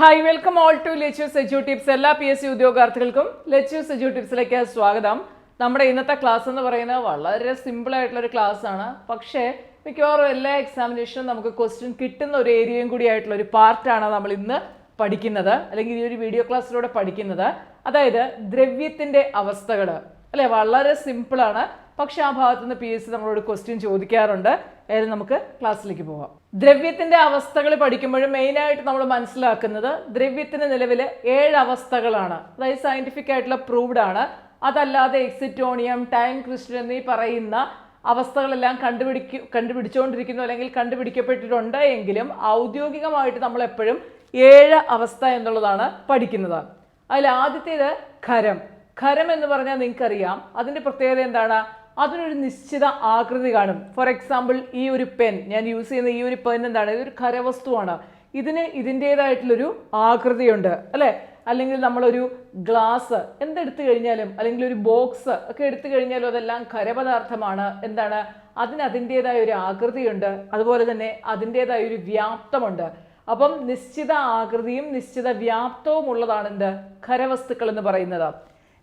Hi welcome all to Lechu's edu tips എല്ലാ P S C ഉദ്യോഗാർത്ഥികൾക്കും Lechu's edu ടിപ്സിലേക്ക് സ്വാഗതം. നമ്മുടെ ഇന്നത്തെ ക്ലാസ് എന്ന് പറയുന്നത് വളരെ സിമ്പിൾ ആയിട്ടുള്ള ഒരു ക്ലാസ് ആണ്. പക്ഷേ മിക്കവാറും എല്ലാ എക്സാമിനേഷനും നമുക്ക് ക്വസ്റ്റ്യൻ കിട്ടുന്ന ഒരു ഏരിയയും കൂടി ആയിട്ടുള്ള ഒരു പാർട്ടാണ് നമ്മൾ ഇന്ന് പഠിക്കുന്നത്. അല്ലെങ്കിൽ ഈ ഒരു വീഡിയോ ക്ലാസ്സിലൂടെ പഠിക്കുന്നത്. അതായത് ദ്രവ്യത്തിന്റെ അവസ്ഥകൾ അല്ലെ? വളരെ സിമ്പിളാണ് പക്ഷെ ആ ഭാഗത്ത് നിന്ന് പി എസ് സി നമ്മളോട് ക്വസ്റ്റ്യൻ ചോദിക്കാറുണ്ട്. ഏതായാലും നമുക്ക് ക്ലാസ്സിലേക്ക് പോവാം. ദ്രവ്യത്തിന്റെ അവസ്ഥകൾ പഠിക്കുമ്പോഴും മെയിനായിട്ട് നമ്മൾ മനസ്സിലാക്കുന്നത് ദ്രവ്യത്തിന് നിലവിൽ ഏഴ് അവസ്ഥകളാണ്. അതായത് സയന്റിഫിക് ആയിട്ടുള്ള പ്രൂവ്ഡ് ആണ്. അതല്ലാതെ എക്സിറ്റോണിയം ടൈം ക്രിസ്റ്റൽ എന്നീ പറയുന്ന അവസ്ഥകളെല്ലാം കണ്ടുപിടിക്കു കണ്ടുപിടിച്ചുകൊണ്ടിരിക്കുന്നു അല്ലെങ്കിൽ കണ്ടുപിടിക്കപ്പെട്ടിട്ടുണ്ട് എങ്കിലും ഔദ്യോഗികമായിട്ട് നമ്മൾ എപ്പോഴും ഏഴ് അവസ്ഥ എന്നുള്ളതാണ് പഠിക്കുന്നത്. അതിൽ ആദ്യത്തേത് ഖരം. ഖരം എന്ന് പറഞ്ഞാൽ നിങ്ങൾക്കറിയാം. അതിന്റെ പ്രത്യേകത എന്താണ്? അതിനൊരു നിശ്ചിത ആകൃതി കാണും. ഫോർ എക്സാമ്പിൾ ഈ ഒരു പെൻ ഞാൻ യൂസ് ചെയ്യുന്ന ഈ ഒരു പെൻ എന്താണ്? ഇതൊരു ഖരവസ്തുവാണ് ഇതിന് ഇതിന്റെതായിട്ടുള്ളൊരു ആകൃതിയുണ്ട് അല്ലേ? അല്ലെങ്കിൽ നമ്മളൊരു ഗ്ലാസ് എന്തെടുത്തു കഴിഞ്ഞാലും അല്ലെങ്കിൽ ഒരു ബോക്സ് ഒക്കെ എടുത്തു കഴിഞ്ഞാലും അതെല്ലാം ഖരപദാർത്ഥമാണ് എന്താണ്? അതിന് അതിന്റേതായ ഒരു ആകൃതിയുണ്ട്. അതുപോലെ തന്നെ അതിന്റേതായ ഒരു വ്യാപ്തമുണ്ട്. അപ്പം നിശ്ചിത ആകൃതിയും നിശ്ചിത വ്യാപ്തവും ഉള്ളതാണ് എന്ത് ഖരവസ്തുക്കൾ എന്ന് പറയുന്നത്.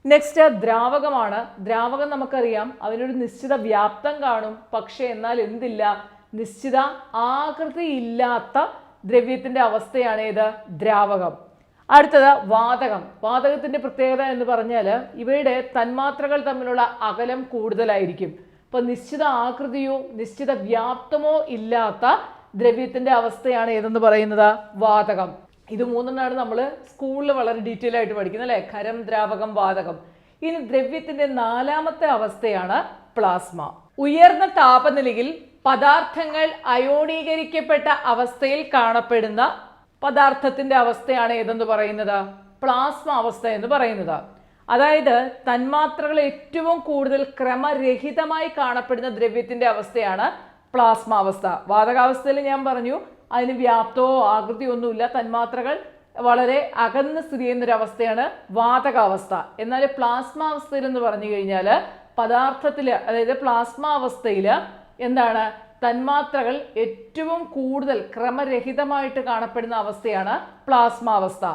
നെക്സ്റ്റ് ദ്രാവകമാണ്. ദ്രാവകം നമുക്കറിയാം. അതിനൊരു നിശ്ചിത വ്യാപ്തം കാണും. പക്ഷേ എന്നാൽ എന്തില്ല? നിശ്ചിത ആകൃതി ഇല്ലാത്ത ദ്രവ്യത്തിന്റെ അവസ്ഥയാണ് ഏത്? ദ്രാവകം. അടുത്തത് വാതകം. വാതകത്തിന്റെ പ്രത്യേകത എന്ന് പറഞ്ഞാൽ ഇവയുടെ തന്മാത്രകൾ തമ്മിലുള്ള അകലം കൂടുതലായിരിക്കും. ഇപ്പൊ നിശ്ചിത ആകൃതിയോ നിശ്ചിത വ്യാപ്തമോ ഇല്ലാത്ത ദ്രവ്യത്തിന്റെ അവസ്ഥയാണ് ഏതെന്ന് പറയുന്നത്? വാതകം. ഇത് മൂന്നെണ്ണമാണ് നമ്മൾ സ്കൂളിൽ വളരെ ഡീറ്റെയിൽ ആയിട്ട് പഠിക്കുന്നത് അല്ലേ? ഖരം ദ്രാവകം വാതകം. ഇനി ദ്രവ്യത്തിന്റെ നാലാമത്തെ അവസ്ഥയാണ് പ്ലാസ്മ ഉയർന്ന താപനിലയിൽ പദാർത്ഥങ്ങൾ അയോണീകരിക്കപ്പെട്ട അവസ്ഥയിൽ കാണപ്പെടുന്ന പദാർത്ഥത്തിന്റെ അവസ്ഥയാണ് ഏതെന്ന് പറയുന്നത്? പ്ലാസ്മ അവസ്ഥ എന്ന് പറയുന്നത്. അതായത് തന്മാത്രകൾ ഏറ്റവും കൂടുതൽ ക്രമരഹിതമായി കാണപ്പെടുന്ന ദ്രവ്യത്തിന്റെ അവസ്ഥയാണ് പ്ലാസ്മ അവസ്ഥ. വാതകാവസ്ഥയിൽ ഞാൻ പറഞ്ഞു അതിന് വ്യാപ്തമോ ആകൃതിയോ ഒന്നുമില്ല. തന്മാത്രകൾ വളരെ അകന്ന് സ്ഥിതി ചെയ്യുന്നൊരവസ്ഥയാണ് വാതകാവസ്ഥ. എന്നാൽ പ്ലാസ്മ അവസ്ഥയിൽ എന്ന് പറഞ്ഞു കഴിഞ്ഞാൽ പദാർത്ഥത്തിൽ അതായത് പ്ലാസ്മ അവസ്ഥയിൽ എന്താണ്? തന്മാത്രകൾ ഏറ്റവും കൂടുതൽ ക്രമരഹിതമായിട്ട് കാണപ്പെടുന്ന അവസ്ഥയാണ് പ്ലാസ്മ അവസ്ഥ.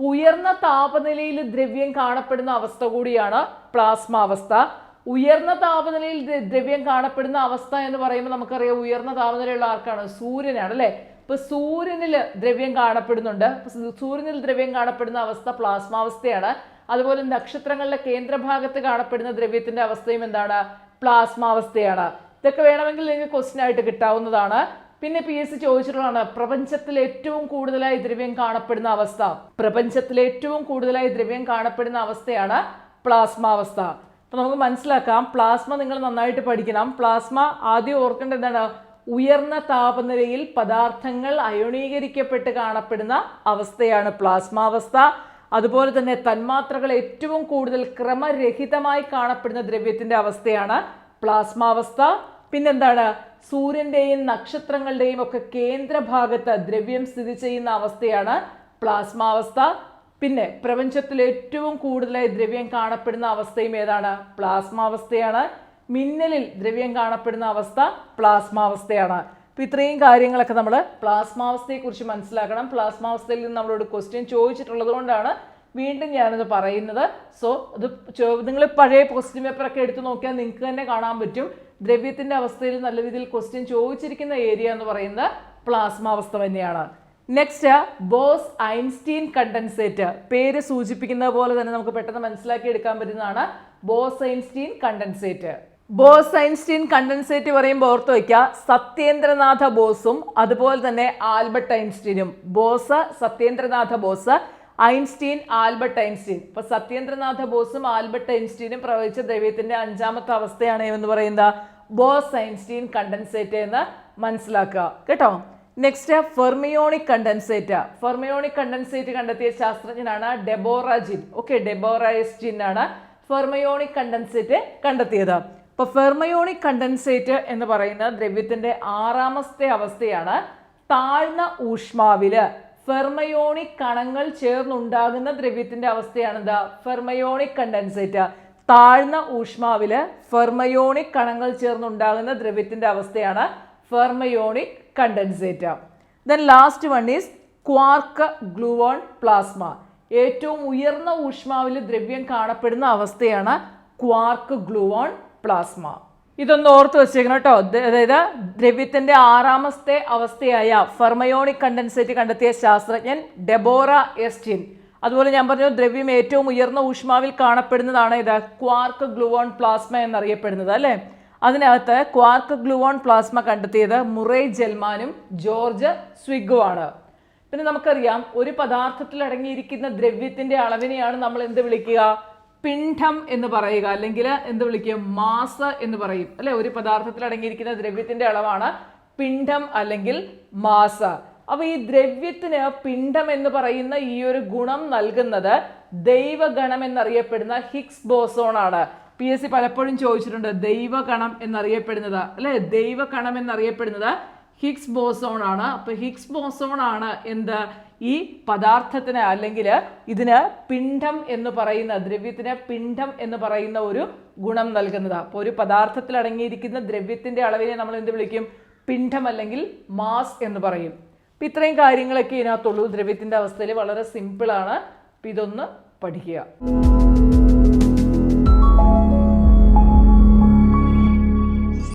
ഉയർന്ന താപനിലയിൽ ദ്രവ്യം കാണപ്പെടുന്ന അവസ്ഥ കൂടിയാണ് പ്ലാസ്മ അവസ്ഥ. ഉയർന്ന താപനിലയിൽ ദ്രവ്യം കാണപ്പെടുന്ന അവസ്ഥ എന്ന് പറയുമ്പോൾ നമുക്കറിയാം ഉയർന്ന താപനിലയുള്ള ആർക്കാണ്? സൂര്യനാണ് അല്ലെ? ഇപ്പൊ സൂര്യനിൽ ദ്രവ്യം കാണപ്പെടുന്നുണ്ട്. സൂര്യനിൽ ദ്രവ്യം കാണപ്പെടുന്ന അവസ്ഥ പ്ലാസ്മാവസ്ഥയാണ്. അതുപോലെ നക്ഷത്രങ്ങളുടെ കേന്ദ്രഭാഗത്ത് കാണപ്പെടുന്ന ദ്രവ്യത്തിന്റെ അവസ്ഥയും എന്താണ്? പ്ലാസ്മാവസ്ഥയാണ്. ഇതൊക്കെ വേണമെങ്കിൽ നിങ്ങൾക്ക് ക്വസ്റ്റ്യൻ ആയിട്ട് കിട്ടാവുന്നതാണ്. പിന്നെ പി എസ് സി ചോദിച്ചിട്ടുള്ളതാണ് പ്രപഞ്ചത്തിൽ ഏറ്റവും കൂടുതലായി ദ്രവ്യം കാണപ്പെടുന്ന അവസ്ഥ? പ്രപഞ്ചത്തിൽ ഏറ്റവും കൂടുതലായി ദ്രവ്യം കാണപ്പെടുന്ന അവസ്ഥയാണ് പ്ലാസ്മാവസ്ഥ. അപ്പൊ നമുക്ക് മനസ്സിലാക്കാം പ്ലാസ്മ നിങ്ങൾ നന്നായിട്ട് പഠിക്കണം. പ്ലാസ്മ ആദ്യം ഓർക്കേണ്ടത് എന്താണ്? ഉയർന്ന താപനിലയിൽ പദാർത്ഥങ്ങൾ അയോണീകരിക്കപ്പെട്ട് കാണപ്പെടുന്ന അവസ്ഥയാണ് പ്ലാസ്മാവസ്ഥ. അതുപോലെ തന്നെ തന്മാത്രകൾ ഏറ്റവും കൂടുതൽ ക്രമരഹിതമായി കാണപ്പെടുന്ന ദ്രവ്യത്തിന്റെ അവസ്ഥയാണ് പ്ലാസ്മാവസ്ഥ. പിന്നെന്താണ്? സൂര്യന്റെയും നക്ഷത്രങ്ങളുടെയും ഒക്കെ കേന്ദ്രഭാഗത്ത് ദ്രവ്യം സ്ഥിതി ചെയ്യുന്ന അവസ്ഥയാണ് പ്ലാസ്മാവസ്ഥ. പിന്നെ പ്രപഞ്ചത്തിൽ ഏറ്റവും കൂടുതലായി ദ്രവ്യം കാണപ്പെടുന്ന അവസ്ഥയും ഏതാണ്? പ്ലാസ്മാവസ്ഥയാണ്. മിന്നലിൽ ദ്രവ്യം കാണപ്പെടുന്ന അവസ്ഥ പ്ലാസ്മാവസ്ഥയാണ്. അപ്പോൾ ഇത്രയും കാര്യങ്ങളൊക്കെ നമ്മൾ പ്ലാസ്മാവസ്ഥയെ കുറിച്ച് മനസ്സിലാക്കണം. പ്ലാസ്മാവസ്ഥയിൽ നിന്ന് നമ്മളോട് ക്വസ്റ്റ്യൻ ചോദിച്ചിട്ടുള്ളത് കൊണ്ടാണ് വീണ്ടും ഞാനത് പറയുന്നത്. സോ അത് നിങ്ങൾ പഴയ ക്വസ്റ്റ്യൻ പേപ്പറൊക്കെ എടുത്തു നോക്കിയാൽ നിങ്ങൾക്ക് തന്നെ കാണാൻ പറ്റും. ദ്രവ്യത്തിന്റെ അവസ്ഥയിൽ നല്ല രീതിയിൽ ക്വസ്റ്റ്യൻ ചോദിച്ചിരിക്കുന്ന ഏരിയ എന്ന് പറയുന്നത് പ്ലാസ്മാവസ്ഥ തന്നെയാണ്. നെക്സ്റ്റ് ബോസ് ഐൻസ്റ്റീൻ കണ്ടൻസേറ്റ് പേര് സൂചിപ്പിക്കുന്ന പോലെ തന്നെ നമുക്ക് പെട്ടെന്ന് മനസ്സിലാക്കി എടുക്കാൻ പറ്റുന്നതാണ് Bose Einstein condensate. Bose Einstein condensate പറയുമ്പോൾ ഓർത്ത് വയ്ക്കുക സത്യേന്ദ്രനാഥ ബോസും അതുപോലെ തന്നെ Albert ഐൻസ്റ്റീനും. Bose Satyendranath Bose Einstein Albert Einstein. ഇപ്പൊ സത്യേന്ദ്രനാഥ ബോസും ആൽബർട്ട് ഐൻസ്റ്റീനും പ്രവചിച്ച ദ്രവ്യത്തിന്റെ അഞ്ചാമത്തെ അവസ്ഥയാണ് എന്ന് പറയുന്നത്? ബോസ് ഐൻസ്റ്റീൻ കണ്ടൻസേറ്റ് എന്ന് മനസ്സിലാക്കുക. കേട്ടോ? Next fermionic condensate. Fermionic condensate കണ്ടെത്തിയ ശാസ്ത്രജ്ഞനാണ് Deborah Jin. Okay Deborah Jin ആണ് ഫെർമയോണിക് കണ്ടൻസേറ്റ് കണ്ടെത്തിയത്. അപ്പൊ ഫെർമയോണിക് കണ്ടൻസേറ്റ് എന്ന് പറയുന്ന ദ്രവ്യത്തിന്റെ ആറാമത്തെ അവസ്ഥയാണ് താഴ്ന്ന ഊഷ്മാവിൽ. ഫെർമയോണിക് കണങ്ങൾ ചേർന്നുണ്ടാകുന്ന ദ്രവ്യത്തിന്റെ അവസ്ഥയാണ് എന്താ ഫെർമയോണിക് കണ്ടൻസേറ്റ് താഴ്ന്ന ഊഷ്മാവിൽ ഫെർമയോണിക് കണങ്ങൾ ചേർന്നുണ്ടാകുന്ന ദ്രവ്യത്തിന്റെ അവസ്ഥയാണ് fermionic condensate then last one is quark gluon plasma ഏറ്റവും ഉയർന്ന ഊഷ്മാവിൽ ദ്രവ്യം കാണപ്പെടുന്ന അവസ്ഥയാണ് ക്വാർക്ക് ഗ്ലൂവോൺ പ്ലാസ്മ ഇതൊന്ന് ഓർത്ത് വെച്ചേക്കണം കേട്ടോ. അതായത് ദ്രവ്യത്തിന്റെ ആറാമത്തെ അവസ്ഥയായ ഫെർമയോണിക് കണ്ടൻസേറ്റ് കണ്ടെത്തിയ ശാസ്ത്രജ്ഞൻ ഡെബോറ എസ്റ്റിൻ. അതുപോലെ ഞാൻ പറഞ്ഞു ദ്രവ്യം ഏറ്റവും ഉയർന്ന ഊഷ്മാവിൽ കാണപ്പെടുന്നതാണ് ഇത് ക്വാർക്ക് ഗ്ലൂവോൺ പ്ലാസ്മ എന്നറിയപ്പെടുന്നത് അല്ലേ? അതിനകത്ത് ക്വാർക്ക് ഗ്ലൂവോൺ പ്ലാസ്മ കണ്ടെത്തിയത് മുറേ ജൽമാനും ജോർജ് സ്വിഗുവാണ് പിന്നെ നമുക്കറിയാം ഒരു പദാർത്ഥത്തിൽ അടങ്ങിയിരിക്കുന്ന ദ്രവ്യത്തിന്റെ അളവിനെയാണ് നമ്മൾ എന്ത് വിളിക്കുക? പിണ്ഡം എന്ന് പറയുക അല്ലെങ്കിൽ എന്ത് വിളിക്കും? മാസ് എന്ന് പറയും. അല്ലെ? ഒരു പദാർത്ഥത്തിൽ അടങ്ങിയിരിക്കുന്ന ദ്രവ്യത്തിന്റെ അളവാണ് പിണ്ഡം അല്ലെങ്കിൽ മാസ്. അപ്പൊ ഈ ദ്രവ്യത്തിന് പിണ്ഡം എന്ന് പറയുന്ന ഈ ഒരു ഗുണം നൽകുന്നത് ദൈവഗണം എന്നറിയപ്പെടുന്ന ഹിഗ്സ് ബോസോൺ ആണ്. പി എസ് സി പലപ്പോഴും ചോദിച്ചിട്ടുണ്ട് ദൈവകണം എന്നറിയപ്പെടുന്നത് അല്ലെ? ദൈവകണം എന്നറിയപ്പെടുന്നത് ഹിഗ്സ് ബോസോൺ ആണ്. അപ്പൊ ഹിഗ്സ് ബോസോൺ ആണ് എന്ത്? ഈ പദാർത്ഥത്തിന് അല്ലെങ്കിൽ ഇതിന് പിണ്ഡം എന്ന് പറയുന്ന ദ്രവ്യത്തിന് പിണ്ഡം എന്ന് പറയുന്ന ഒരു ഗുണം നൽകുന്നത്. അപ്പോൾ ഒരു പദാർത്ഥത്തിൽ അടങ്ങിയിരിക്കുന്ന ദ്രവ്യത്തിന്റെ അളവിനെ നമ്മൾ എന്ത് വിളിക്കും? പിണ്ഡം അല്ലെങ്കിൽ മാസ് എന്ന് പറയും. അപ്പം ഇത്രയും കാര്യങ്ങളൊക്കെ ഇതിനകത്തുള്ളൂ. ദ്രവ്യത്തിന്റെ അവസ്ഥയിൽ വളരെ സിമ്പിളാണ്. അപ്പം ഇതൊന്ന് പഠിക്കുക.